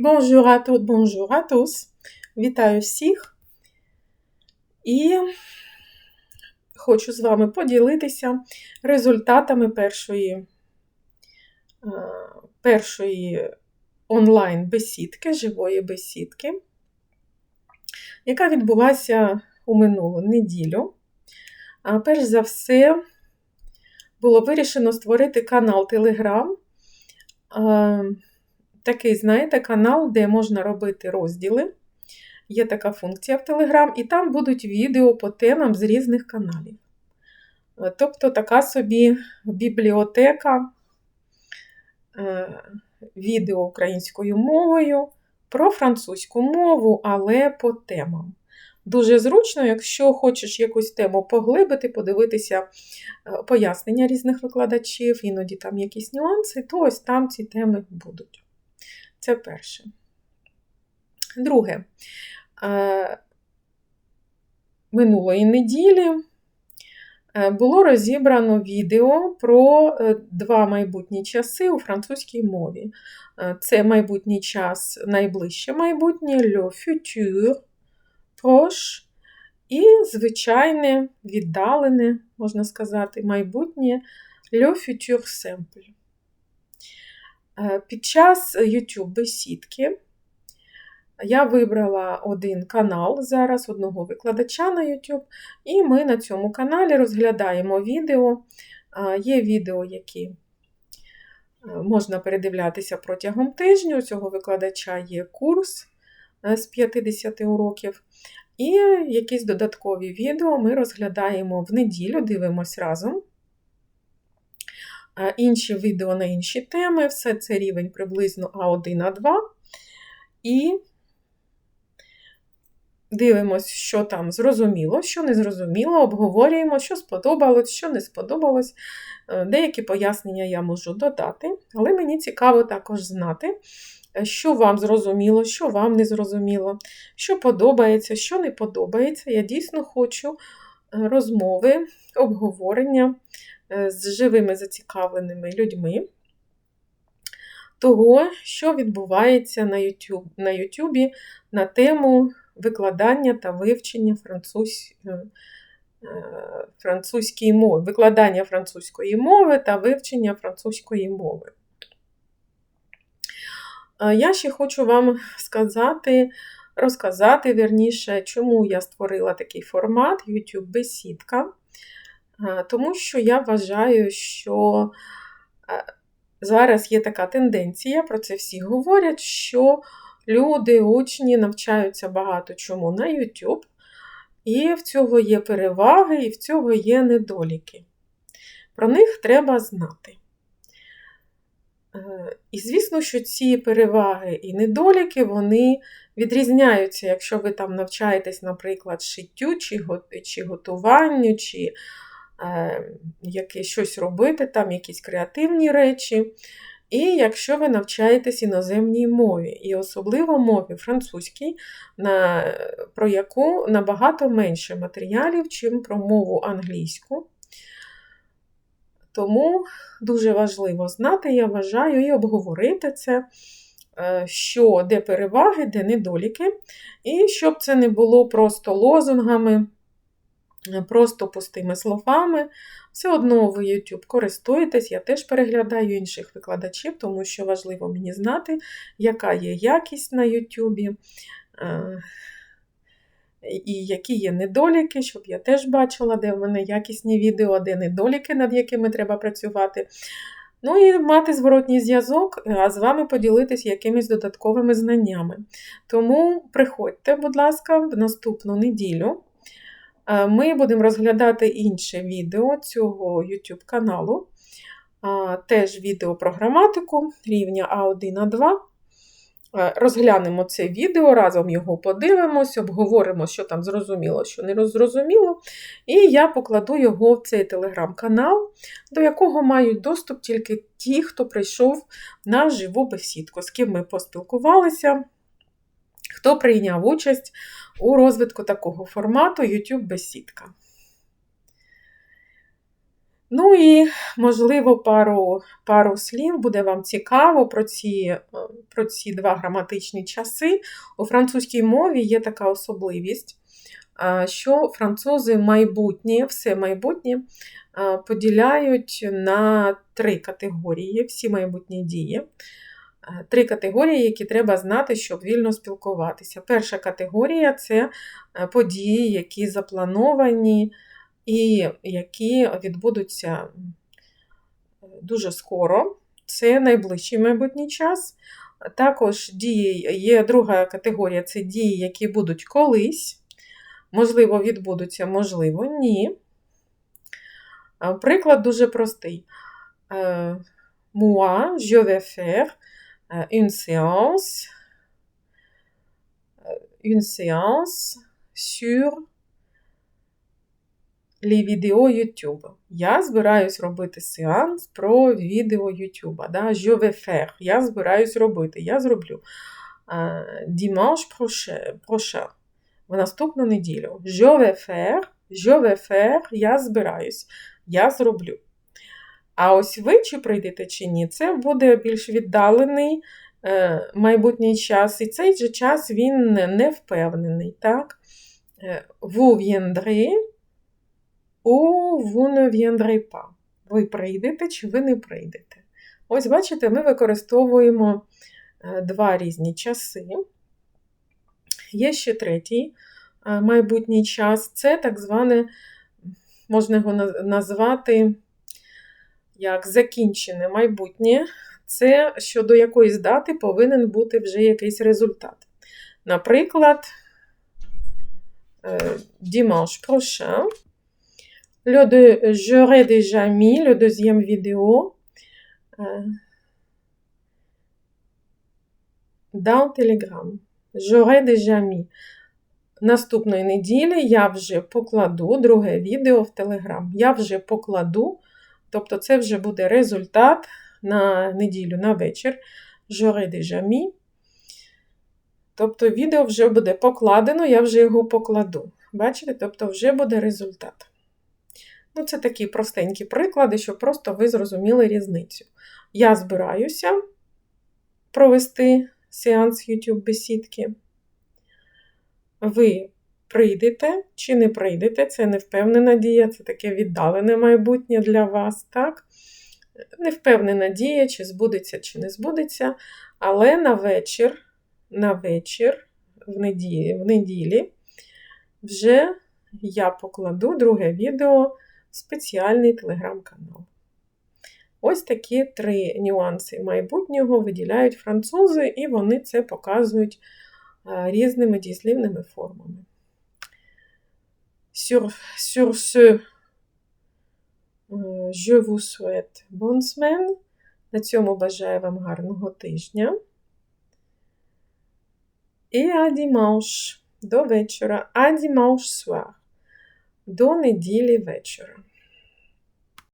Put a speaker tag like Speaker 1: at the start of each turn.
Speaker 1: Bonjour à toutes, bonjour tous. Вітаю всіх. І хочу з вами поділитися результатами першої, е, першої онлайн-бесідки, живої бесідки, яка відбулася у минулу неділю. Перш за все, було вирішено створити канал Telegram. Такий, знаєте, канал, де можна робити розділи. Є така функція в Telegram, і там будуть відео по темам з різних каналів. Тобто така собі бібліотека е, відео українською мовою про французьку мову, але по темам. Дуже зручно, якщо хочеш якусь тему поглибити, подивитися е, пояснення різних викладачів, іноді там якісь нюанси, то ось там ці теми будуть. Це перше. Друге, е, минулої неділі е, було розібрано відео про два майбутні часи у французькій мові. Це майбутній час, найближче майбутнє le futur proche і звичайне, віддалене, можна сказати, майбутнє le futur simple. Під час YouTube бесідки я вибрала один канал зараз, одного викладача на YouTube, і ми на цьому каналі розглядаємо відео. Є відео, які можна передивлятися протягом тижня. У цього викладача є курс з 50 уроків. І якісь додаткові відео ми розглядаємо в неділю, дивимось разом інші відео на інші теми, все це рівень приблизно А1, А2. І дивимось, що там зрозуміло, що не зрозуміло, обговорюємо, що сподобалось, що не сподобалось. Е, деякі пояснення я можу додати, але мені цікаво також знати, що вам зрозуміло, що вам не зрозуміло, що подобається, що не подобається. Я дійсно хочу е, розмови, обговорення Е, з живими зацікавленими людьми того, що відбувається на YouTube, на Ютубі на тему викладання та вивчення е, е, французької мови, викладання французької мови та вивчення французької мови. Я ще хочу вам сказати, розказати верніше, чому я створила такий формат YouTube-бесідка. Тому що я вважаю, що зараз є така тенденція, про це всі говорять, що люди, учні навчаються багато чому на YouTube, і в цього є переваги, і в цього є недоліки. Про них треба знати. Е, і, звісно, що ці переваги і недоліки, вони відрізняються, якщо ви там навчаєтесь, наприклад, шиттю, чи готуванню, чи Е, якесь щось робити, там якісь креативні речі. І якщо ви навчаєтесь іноземній мові, і особливо мові французькій, на, про яку набагато менше матеріалів, чим про мову англійську. Тому дуже важливо знати, я вважаю, і обговорити це, що де переваги, де недоліки, і щоб це не було просто лозунгами. Е, просто пустими словами. Все одно ви YouTube користуєтесь, я теж переглядаю інших викладачів, тому що важливо мені знати, яка є якість на YouTube. Е, і які є недоліки, щоб я теж бачила, де в мене якісні відео, де недоліки, над якими треба працювати. Ну і мати зворотній зв'язок, а з вами поділитись якимись додатковими знаннями. Тому приходьте, будь ласка, в наступну неділю. Е, ми будемо розглядати інше відео цього YouTube каналу, теж відео про граматику рівня А1 А2. Е, розглянемо це відео, разом його подивимось, обговоримо, що там зрозуміло, що не зрозуміло. І я покладу його в цей телеграм-канал, до якого мають доступ тільки ті, хто прийшов на живу бесідку, з ким ми поспілкувалися хто прийняв участь у розвитку такого формату YouTube бесідка. Ну і, можливо, пару пару слів буде вам цікаво про ці, про ці два граматичні часи. У французькій мові є така особливість, що французи майбутнє, все майбутнє поділяють на три категорії, всі майбутні дії. Три категорії, які треба знати, щоб вільно спілкуватися. Перша категорія це події, які заплановані і які відбудуться дуже скоро. Це найближчий майбутній час. Також дії, є друга категорія це дії, які будуть колись. Можливо, відбудуться, можливо, ні. Приклад дуже простий. Moi, je vais faire une séance, une séance sur відео YouTube. Я збираюсь робити сеанс про відео YouTube. Да? Je vais faire. Я збираюсь робити. Я зроблю. Dimanche prochain. В наступну неділю. Je vais faire. Je vais faire. Я збираюсь. Я зроблю. А ось ви чи прийдете чи ні, це буде більш віддалений е, майбутній час. І цей же час він не впевнений. так? Vous viendrez ou vous ne viendrez pas. Ви прийдете чи ви не прийдете. Ось, бачите, ми використовуємо два різні часи. Є ще третій майбутній час це так зване, можна його назвати як закінчене майбутнє. Це щодо якоїсь дати повинен бути вже якийсь результат. Наприклад, dimanche prochain, le de, j'aurais déjà mis le deuxième vidéo dans Telegram. J'aurais déjà mis. Наступної неділі я вже покладу друге відео в Телеграм. Я вже покладу, тобто це вже буде результат на неділю на вечір. Déjà mis. Тобто відео вже буде покладено, я вже його покладу. Бачите? Тобто вже буде результат. Ну, Це такі простенькі приклади, щоб просто ви зрозуміли різницю. Я збираюся провести сеанс YouTube бесідки ви прийдете чи не прийдете, це невпевнена дія, це таке віддалене майбутнє для вас, так? Невпевнена дія, чи збудеться, чи не збудеться, але на вечір, на вечір, в неділі, в неділі вже я покладу друге відео спеціальний телеграм-канал. Ось такі три нюанси майбутнього виділяють французи, і вони це показують різними дієслівними формами. Sur, sur ce, je vous souhaite bonne semaine. На цьому бажаю вам гарного тижня. І à dimanche, до вечора, à dimanche soir, до неділі вечора.